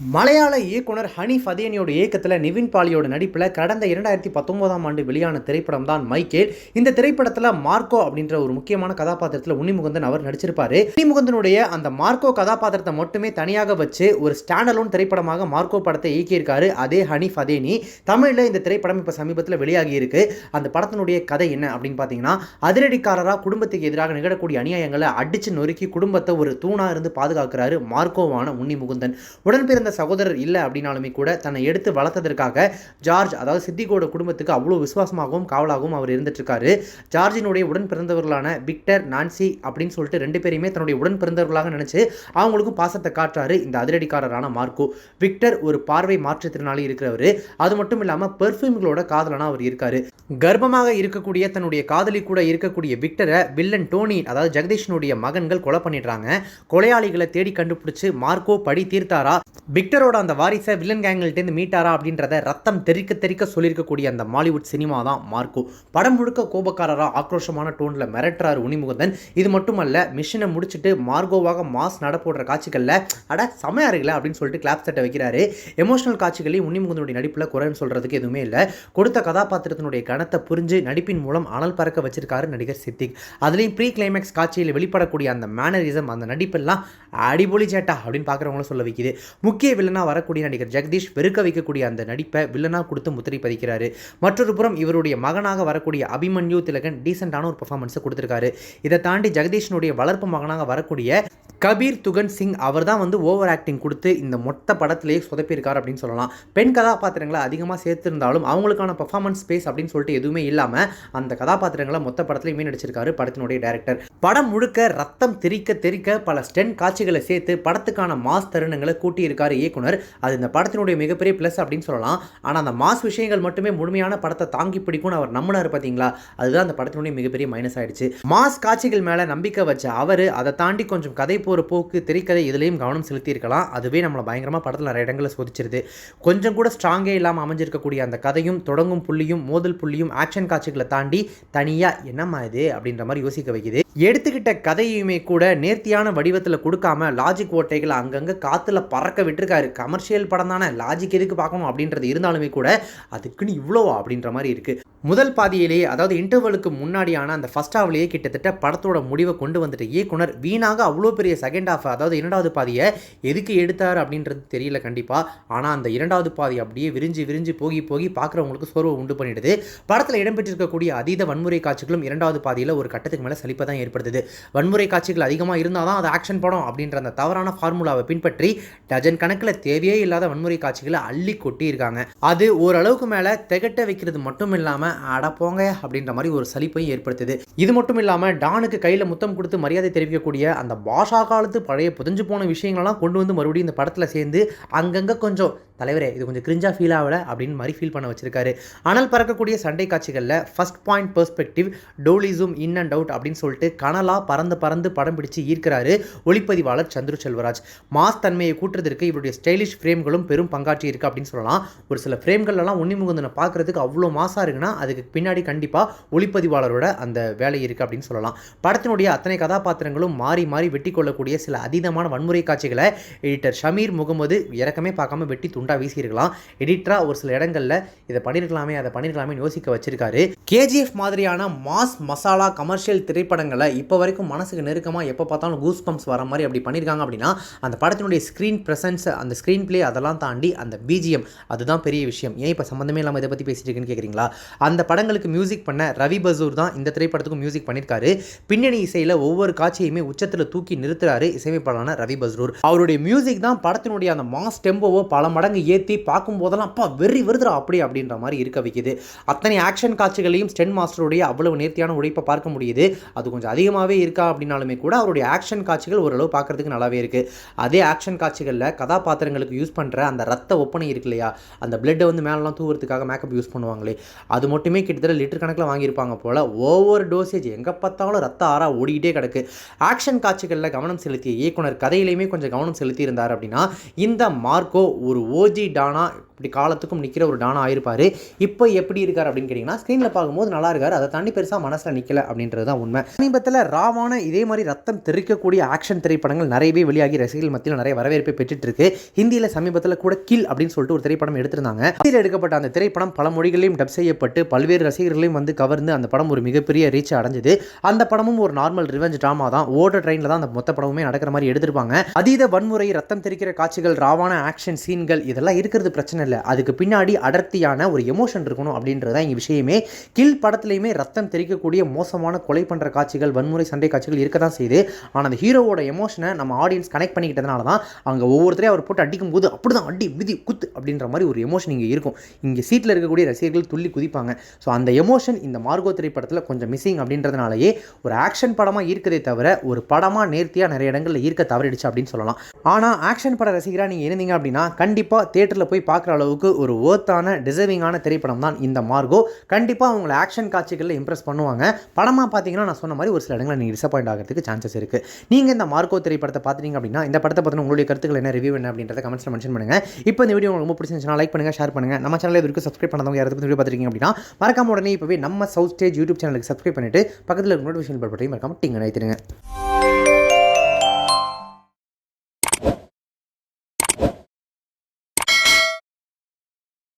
மலையாள இயக்குனர் ஹனி ஃபதேனியோட இயக்கத்தில் நிவின் பாலியோட நடிப்பில் கடந்த இரண்டாயிரத்தி பத்தொன்பதாம் ஆண்டு வெளியான திரைப்படம் தான் மைக்கேல். இந்த திரைப்படத்தில் மார்க்கோ அப்படின்ற ஒரு முக்கியமான கதாபாத்திரத்தில் உன்னிமுகந்தன் அவர் நடிச்சிருப்பாரு. உன்னிமுகந்தனுடைய அந்த மார்க்கோ கதாபாத்திரத்தை மட்டுமே தனியாக வச்சு ஒரு ஸ்டாண்டலோன் திரைப்படமாக மார்க்கோ படத்தை இயக்கியிருக்காரு அதே ஹனி ஃபதேனி. தமிழில் இந்த திரைப்படம் இப்போ சமீபத்தில் வெளியாகி இருக்கு அந்த படத்தினுடைய கதை என்ன அப்படின்னு பார்த்தீங்கன்னா அதிரடிக்காரராக குடும்பத்துக்கு எதிராக நிகழக்கூடிய அநியாயங்களை அடிச்சு நொறுக்கி குடும்பத்தை ஒரு தூணாக இருந்து பாதுகாக்கிறாரு மார்க்கோவான உன்னிமுகுந்தன் உடன்பிறந்த பிறந்த சகோதரர் இல்லை அப்படின்னாலுமே கூட தன்னை எடுத்து வளர்த்ததற்காக ஜார்ஜ் அதாவது சித்திகோட குடும்பத்துக்கு அவ்வளோ விசுவாசமாகவும் காவலாகவும் அவர் இருந்துட்டு இருக்காரு ஜார்ஜினுடைய உடன் பிறந்தவர்களான விக்டர் நான்சி அப்படின்னு சொல்லிட்டு ரெண்டு பேரையுமே தன்னுடைய உடன் பிறந்தவர்களாக நினைச்சு அவங்களுக்கும் பாசத்தை காட்டுறாரு இந்த அதிரடிக்காரரான மார்க்கோ. விக்டர் ஒரு பார்வை மாற்றுத்திறனாளி இருக்கிறவர். அது மட்டும் இல்லாமல் பெர்ஃப்யூம்களோட காதலனா அவர் இருக்காரு. கர்ப்பமாக இருக்கக்கூடிய தன்னுடைய காதலி கூட இருக்கக்கூடிய விக்டரை வில்லன் டோனி அதாவது ஜெகதீஷனுடைய மகன்கள் கொலை பண்ணிடுறாங்க. கொலையாளிகளை தேடி கண்டுபிடிச்சு மார்க்கோ படி தீர்த்தாரா? விக்டரோட அந்த வாரிசை வில்லன் கேங்கள்டேருந்து மீட்டாரா அப்படின்றத ரத்தம் தெறிக்க தெறிக்க சொல்லியிருக்கக்கூடிய அந்த மாலிவுட் சினிமா தான் மார்க்கோ. படம் முழுக்க கோபக்காரராக ஆக்ரோஷமான டோனில் மிரட்டுறாரு உனிமுகந்தன். இது மட்டுமல்ல மிஷினை முடிச்சுட்டு மார்கோவாக மாஸ் நடப்போடுற காட்சிகளில் அட செமையா இருக்குல்ல அப்படின்னு சொல்லிட்டு கிளாப் தட்டை வைக்கிறாரு. எமோஷனல் காட்சிகளையும் உன்னிமுகந்தனுடைய நடிப்பில் குறைன்னு சொல்கிறதுக்கு எதுவுமே இல்லை. கொடுத்த கதாபாத்திரத்தினுடைய கணத்தை புரிஞ்சு நடிப்பின் மூலம் அனல் பறக்க வச்சிருக்காரு நடிகர் சித்திக். அதுலேயும் ப்ரீ கிளைமேக்ஸ் காட்சியில் வெளிப்படக்கூடிய அந்த மேனரிசம் அந்த நடிப்பெல்லாம் அடிபொலி சேட்டா அப்படின்னு பார்க்குறவங்களும் சொல்ல வைக்குது. முக்கிய வில்லனா வரக்கூடிய நடிகர் ஜெகதீஷ் வெறுக்க வைக்கக்கூடிய அந்த நடிப்பை வில்லனா கொடுத்து முத்திரை பதிக்கிறாரு. மற்றொரு புறம் இவருடைய மகனாக வரக்கூடிய அபிமன்யு திலகன் டீசெண்டான ஒரு பர்ஃபார்மன்ஸை கொடுத்துருக்காரு. இதை தாண்டி ஜெகதீஷனுடைய வளர்ப்பு மகனாக வரக்கூடிய கபீர் துகன் சிங் அவர் தான் வந்து ஓவர் ஆக்டிங் கொடுத்து இந்த மொத்த படத்திலேயே சொதப்பியிருக்கார் அப்படின்னு சொல்லலாம். பெண் கதாபாத்திரங்களை அதிகமாக சேர்த்திருந்தாலும் அவங்களுக்கான பர்ஃபார்மன்ஸ் ஸ்பேஸ் அப்படின்னு சொல்லிட்டு எதுவுமே இல்லாமல் அந்த கதாபாத்திரங்களை மொத்த படத்துலையுமே நடிச்சிருக்காரு படத்தினுடைய டைரக்டர் படம் முழுக்க ரத்தம் தெறிக்க தெறிக்க பல ஸ்டென் காட்சிகளை சேர்த்து படத்துக்கான மாஸ் தருணங்களை கூட்டியிருக்காரு இயக்குனர். அது இந்த படத்தினுடைய மிகப்பெரிய ப்ளஸ் அப்படின்னு சொல்லலாம். ஆனால் அந்த மாஸ் விஷயங்கள் மட்டுமே முழுமையான படத்தை தாங்கி பிடிக்கும்னு அவர் நம்பினார் பார்த்தீங்களா அதுதான் அந்த படத்தினுடைய மிகப்பெரிய மைனஸ் ஆயிடுச்சு. மாஸ் காட்சிகள் மேலே நம்பிக்கை வச்ச அவர் அதை தாண்டி கொஞ்சம் கதை போகிற போக்கு திரைக்கதை இதுலேயும் கவனம் செலுத்தியிருக்கலாம். அதுவே நம்மளை பயங்கரமாக படத்தில் நிறைய இடங்களில் சோதிச்சிருது. கொஞ்சம் கூட ஸ்ட்ராங்கே இல்லாமல் அமைஞ்சிருக்கக்கூடிய அந்த கதையும் தொடங்கும் புள்ளியும் மோதல் புள்ளியும் ஆக்ஷன் காட்சிகளை தாண்டி தனியாக என்னம்மா இது அப்படின்ற மாதிரி யோசிக்க வைக்குது. எடுத்துக்கிட்ட கதையுமே கூட நேர்த்தியான வடிவத்தில் கொடுக்காம லாஜிக் ஓட்டைகளை அங்கங்கே காற்றுல பறக்க விட்டுருக்காரு. கமர்ஷியல் படம் தானே. லாஜிக் எதுக்கு பார்க்கணும் அப்படின்றது இருந்தாலுமே கூட அதுக்குன்னு இவ்வளோ அப்படின்ற மாதிரி இருக்குது முதல் பாதியிலேயே அதாவது இன்டர்வலுக்கு முன்னாடியான அந்த ஃபர்ஸ்ட் ஹாஃப்லேயே கிட்டத்தட்ட படத்தோட முடிவை கொண்டு வந்துட்டு இயக்குனர் வீணாக அவ்வளோ பெரிய செகண்ட் ஹாஃப் அதாவது இரண்டாவது பாதியை எதுக்கு எடுத்தார் அப்படின்றது தெரியல கண்டிப்பாக ஆனால் அந்த இரண்டாவது பாதி அப்படியே விரிஞ்சு விரிஞ்சு போகி போகி பார்க்குறவங்களுக்கு சோர்வை உண்டு பண்ணிடுது. படத்தில் இடம்பெற்றிருக்கக்கூடிய அதீத வன்முறை காட்சிகளும் இரண்டாவது பாதியில் ஒரு கட்டத்துக்கு மேலே சலிப்பை தான் ஏற்படுத்துது. வன்முறை காட்சிகள் அதிகமாக இருந்தால் தான் அது ஆக்ஷன் படம் அப்படின்ற அந்த தவறான ஃபார்முலாவை பின்பற்றி டஜன் கணக்கில் தேவையே இல்லாத வன்முறை காட்சிகளை அள்ளி கொட்டியிருக்காங்க. அது ஓரளவுக்கு மேலே திகட்ட வைக்கிறது மட்டும் இல்லாமல் அட போங்க அப்படின்ற மாதிரி ஒரு சலிப்பையும் ஏற்படுத்துது. இது மட்டும் இல்லாமல் டானுக்கு கையில் முத்தம் கொடுத்து மரியாதை தெரிவிக்கக்கூடிய அந்த பாஷா காலத்து பழைய புதஞ்சு போன விஷயங்கள்லாம் கொண்டு வந்து மறுபடியும் இந்த படத்தில் சேர்ந்து அங்கங்கே கொஞ்சம் தலைவரே இது கொஞ்சம் கிரிஞ்சாக ஃபீல் ஆகலை அப்படின்னு மாதிரி ஃபீல் பண்ண வச்சிருக்காரு. அனல் பறக்கக்கூடிய சண்டை காட்சிகளில் first point perspective dolly zoom in and out அப்படின்னு சொல்லிட்டு கனலாக பறந்து பறந்து படம் பிடிச்சு ஈர்க்கிறாரு ஒளிப்பதிவாளர் சந்துரு செல்வராஜ். மாஸ் தன்மையை கூட்டுறதற்கு இவருடைய ஸ்டைலிஷ் ஃப்ரேம்களும் பெரும் பங்காற்றி இருக்கு அப்படின்னு சொல்லலாம். ஒரு சில ஃப்ரேம்கள்லாம் உன்னிமுகுந்தனை பார்க்கறதுக்கு அவ்வளோ மாசாக இருக்குன்னா அதுக்கு பின்னாடி கண்டிப்பாக ஒளிப்பதிவாளரோட அந்த வேலை இருக்குது அப்படின்னு சொல்லலாம். படத்தினுடைய அத்தனை கதாபாத்திரங்களும் மாறி மாறி வெட்டி கொள்ளக்கூடிய சில அதீதமான வன்முறை காட்சிகளை எடிட்டர் ஷமீர் முகமது இறக்கமே பார்க்காம வெட்டி துண்டு வீசியிருக்கலாம். எடிட்டராக ஒரு சில இடங்களில் இதை பண்ணியிருக்கலாமே அதை பண்ணியிருக்கலாமே யோசிக்க வச்சிருக்காரு. கேஜிஎஃப் மாதிரியான மாஸ் மசாலா கமர்ஷியல் திரைப்படங்களை இப்போ வரைக்கும் மனசுக்கு நெருக்கமாக எப்போ பார்த்தாலும் கூஸ் பம்ப்ஸ் வர மாதிரி அப்படி பண்ணியிருக்காங்க அப்படின்னா அந்த படத்தினுடைய ஸ்க்ரீன் ப்ரெசன்ஸ் அந்த ஸ்க்ரீன் ப்ளே அதெல்லாம் தாண்டி அந்த பிஜிஎம் அதுதான் பெரிய விஷயம். ஏன் இப்போ சம்மந்தமே இல்லாமல் இதை பற்றி பேசிட்டு இருக்குன்னு கேட்குறீங்களா அந்த படங்களுக்கு மியூசிக் பண்ண ரவி பசூர் தான் இந்த திரைப்படத்துக்கும் மியூசிக் பண்ணியிருக்காரு. பின்னணி இசையில் ஒவ்வொரு காட்சியுமே உச்சத்தில் தூக்கி நிறுத்துறாரு இசையமைப்பாளரான ரவி பஸ்ரூர் அவருடைய மியூசிக் தான் படத்தினுடைய அந்த மாஸ் டெம்போவோ பல மடங்கு ஏற்றி பார்க்கும்போதெல்லாம் அப்பா வெறி வருதுரா அப்படி அப்படின்ற மாதிரி இருக்க வைக்குது. அத்தனை ஆக்ஷன் காட்சிகளையும் ஸ்டென் மாஸ்டருடைய அவ்வளவு நேர்த்தியான உழைப்பை பார்க்க முடியுது. அது கொஞ்சம் அதிகமாகவே இருக்கா அப்படின்னாலுமே கூட அவருடைய ஆக்ஷன் காட்சிகள் ஓரளவு பார்க்கறதுக்கு நல்லாவே இருக்குது அதே ஆக்ஷன் காட்சிகளில் கதாபாத்திரங்களுக்கு யூஸ் பண்ணுற அந்த ரத்த ஒப்பனை இருக்கு இல்லையா? அந்த பிளட்டை வந்து மேலெலாம் தூவுறதுக்காக மேக்கப் யூஸ் பண்ணுவாங்களே அது மட்டுமே கிட்டத்தட்ட லிட்டர் கணக்கில் வாங்கியிருப்பாங்க போல் ஒவ்வொரு டோசேஜ் எங்கே பார்த்தாலும் ரத்த ஆறா ஓடிக்கிட்டே கிடக்கு. ஆக்ஷன் காட்சிகளில் கவனம் செலுத்திய இயக்குனர் கதையிலையுமே கொஞ்சம் கவனம் செலுத்தியிருந்தார் அப்படின்னா இந்த மார்க்கோ ஒரு ஓ ஓஜி டானா இப்படி காலத்துக்கும் நிற்கிற ஒரு டானா ஆயிருப்பார். இப்போ எப்படி இருக்கார் அப்படின்னு கேட்டிங்கன்னா ஸ்க்ரீனில் பார்க்கும்போது நல்லா இருக்கார். அதை தாண்டி பெருசாக மனசில் நிற்கல அப்படின்றது தான் உண்மை. சமீபத்தில் ராவான இதே மாதிரி ரத்தம் தெரிக்கக்கூடிய ஆக்ஷன் திரைப்படங்கள் நிறையவே வெளியாகி ரசிகர்கள் மத்தியில் நிறைய வரவேற்பை பெற்றுட்டு இருக்கு ஹிந்தியில் சமீபத்தில் கூட கில் அப்படின்னு சொல்லிட்டு ஒரு திரைப்படம் எடுத்திருந்தாங்க. ஹிந்தியில் எடுக்கப்பட்ட அந்த திரைப்படம் பல மொழிகளையும் டப் செய்யப்பட்டு பல்வேறு ரசிகர்களையும் வந்து கவர்ந்து அந்த படம் ஒரு மிகப்பெரிய ரீச் அடைஞ்சது. அந்த படமும் ஒரு நார்மல் ரிவெஞ்ச் ட்ராமா தான். ஓடுற ட்ரெயினில் தான் அந்த மொத்த படமுமே நடக்கிற மாதிரி எடுத்திருப்பாங்க. அதீத வன்முறை ரத்தம் தெரிக்கிற காட்சிகள் ராவான ஆக்ஷன் சீன்கள் இதெல்லாம் இருக்கிறது பிரச்சனை இல்லை. அதுக்கு பின்னாடி அடர்த்தியான ஒரு எமோஷன் இருக்கணும் அப்படின்றது தான் இங்கே விஷயமே. கில் படத்துலையுமே ரத்தம் தெரிக்கக்கூடிய மோசமான கொலை பண்ணுற காட்சிகள் வன்முறை சண்டை காட்சிகள் இருக்க தான் செய்யுது. ஆனால் அந்த ஹீரோவோட எமோஷனை நம்ம ஆடியன்ஸ் கனெக்ட் பண்ணிக்கிட்டதுனால தான் அங்கே ஒவ்வொருத்தரையும் அவர் போட்டு அடிக்கும் போது அப்படி தான் அடி விதி குத்து அப்படின்ற மாதிரி ஒரு எமோஷன் இங்கே இருக்கும். இங்கே சீட்டில் இருக்கக்கூடிய ரசிகர்கள் துள்ளி குதிப்பாங்க. ஸோ அந்த எமோஷன் இந்த மார்கோ திரைப்படத்தில் கொஞ்சம் மிஸ்ஸிங் அப்படின்றதுனாலயே ஒரு ஆக்ஷன் படமாக ஈர்க்கதே தவிர ஒரு படமாக நேர்த்தியாக நிறைய இடங்களில் ஈர்க்க தவறிடுச்சு அப்படின்னு சொல்லலாம். ஆனால் ஆக்ஷன் பட ரசிகராக நீங்கள் இருந்தீங்க அப்படின்னா கண்டிப்பாக தேட்டரில் போய் பார்க்குற அளவுக்கு ஒரு ஒர்த்தான டிசர்விங்கான திரைப்படம் தான் இந்த மார்கோ. கண்டிப்பாக உங்களை ஆக்ஷன் காட்சிகளில் இம்ப்ரெஸ் பண்ணுவாங்க. படமாக பார்த்தீங்கன்னா நான் சொன்ன மாதிரி ஒரு சில இடங்களில் நீங்கள் டிசப்பாயிண்ட் ஆகிறதுக்கு சான்சஸ் இருக்குது நீங்கள் இந்த மார்கோ திரைப்படத்தை பார்த்துட்டீங்க அப்படின்னா இந்த படத்தை பற்றின உங்களுடைய கருத்துக்கள் என்ன ரிவ்யூ என்ன அப்படின்றத கமெண்ட்ஸில் மென்ஷன் பண்ணுங்கள் இப்போ இந்த வீடியோ உங்களுக்கு ரொம்ப பிடிச்சிருந்துச்சுன்னா லைக் பண்ணுங்கள் ஷேர் பண்ணுங்கள் நம்ம சேனல் இது சப்ஸ்கிரைப் பண்ணாதவங்க யாராவது வீடியோ பார்த்துருக்கீங்க அப்படின்னா மறக்காம உடனே இப்போவே நம்ம சவுத் ஸ்டேஜ் யூடியூப் சேனலுக்கு சப்ஸ்கிரைப் பண்ணிட்டு பக்கத்தில் இருக்க நோட்டிஃபிகேஷன் பட்டையும் மறக்காம டிங்க நினைத்துருங்க